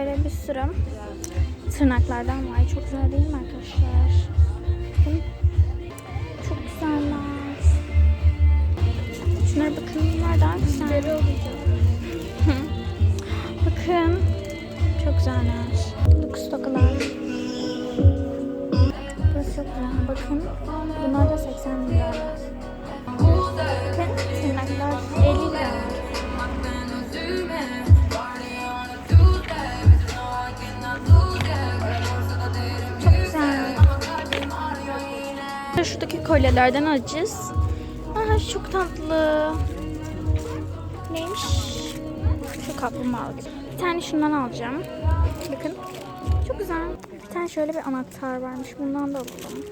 böyle bir sürü tırnaklardan var. Çok güzel değil mi arkadaşlar? Çok güzeller. Şunlara bakın. Bunlar daha güzel. Bakın. Çok güzeller. Lux tokalar. Burası çok güzel. Bakın. Bunlar da 80 lira. Şuradaki kolyelerden alacağız. Aha çok tatlı. Neymiş? Şu kaplumbağa gibi. Bir tane şundan alacağım. Bakın. Çok güzel. Bir tane şöyle bir anahtar varmış. Bundan da alalım.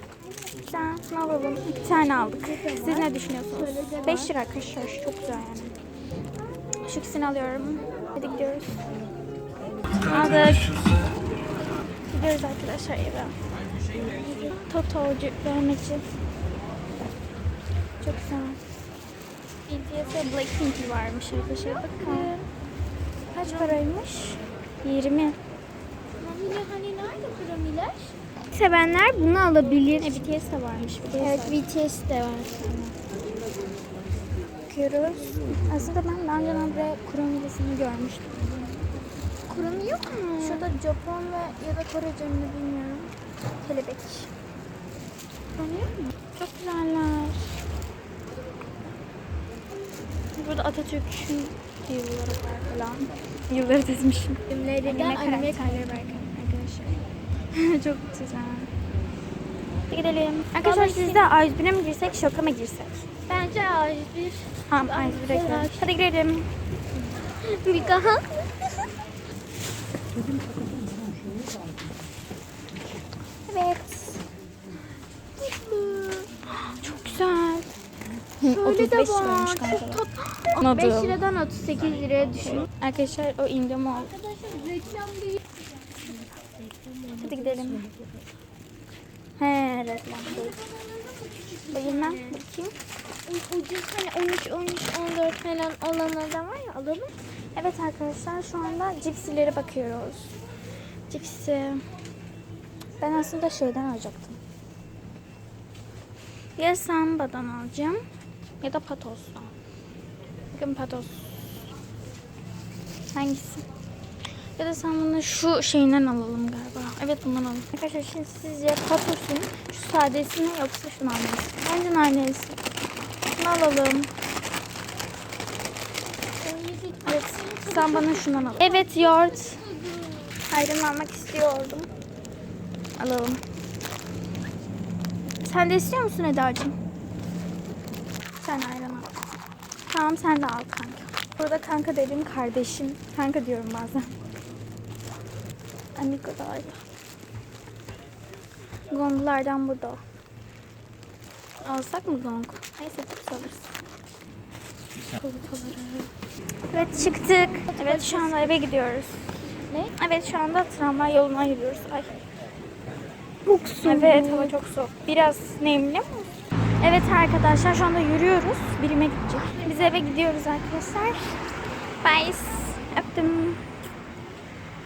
Güzel. Bunu alalım. İki tane aldık. Siz ne düşünüyorsunuz? 5 lira arkadaşlar. Çok güzel yani. Şu ikisini alıyorum. Hadi gidiyoruz. Aldık. Gidiyoruz arkadaşlar eve. Totocu, vermeci. Çok güzel. BTS'e Blackpink varmış arkadaşlar. Bakın. Kaç paraymış? 20. Mamiler hani nerede piramiler? Sevenler bunu alabilir. E, BTS de varmış. BTS Evet. BTS de var. bakıyoruz. Aslında ben daha önceden buraya Kuromi'desini görmüştüm. Kurum yok mu? Şurada Japon ve ya da Korece mi bilmiyorum. Kelebek. Tanıyor mu? Çok güzeller. Burada Atatürk'ün yılları var falan. Yılları dizmişim. Filmlerinden Anime anime karakterleri var arkadaşlar. Çok güzel. Hadi gidelim. Arkadaşlar Vallahi siz de A101'e mi girsek, şoka mı girsek? Bence A101. Tamam A101'e gidelim. Hadi gidelim. Bir daha. Evet. Çok güzel. Şöyle de 35 var. Çok tatlı. Anladım. 5 liradan 38 liraya düşüyor. Arkadaşlar o Indomol. Arkadaşlar reklam değil. Hadi gidelim. He reklam değil. Ben. Bakayım. Ucuz hani 13, 13, 14 falan olanlardan var ya alalım. Evet arkadaşlar şu anda cipsilere bakıyoruz. Cipsi. Ben aslında şeyden alacaktım. Ya Samba'dan alacağım ya da Patos'tan. Bakın Patos. Hangisi? Ya da sen bunu şu şeyinden alalım galiba. Evet bundan alalım. Arkadaşlar şimdi sizce Patos'un şu sadesini yoksa şu nanesi? Bence nanesi. Şunu alalım. Sen bana şundan al. Evet yoğurt. Ayran almak istiyordum. Alalım. Sen de istiyor musun Eda'cığım? Sen ayran al. Tamam sen de al kanka. Burada kanka dediğim kardeşim. Kanka diyorum bazen. Amigo da öyle. Gonglardan burada. Alsak mı gong? Neyse cips alırız. Çikolataları. Evet çıktık. Evet şu anda eve gidiyoruz. Ne? Evet şu anda tramvay yoluna yürüyoruz. Ay. Çok soğuk. Evet hava çok soğuk. Biraz nemli. Evet arkadaşlar şu anda yürüyoruz. Birime gidecek. Biz eve gidiyoruz arkadaşlar. Bye. Öptüm.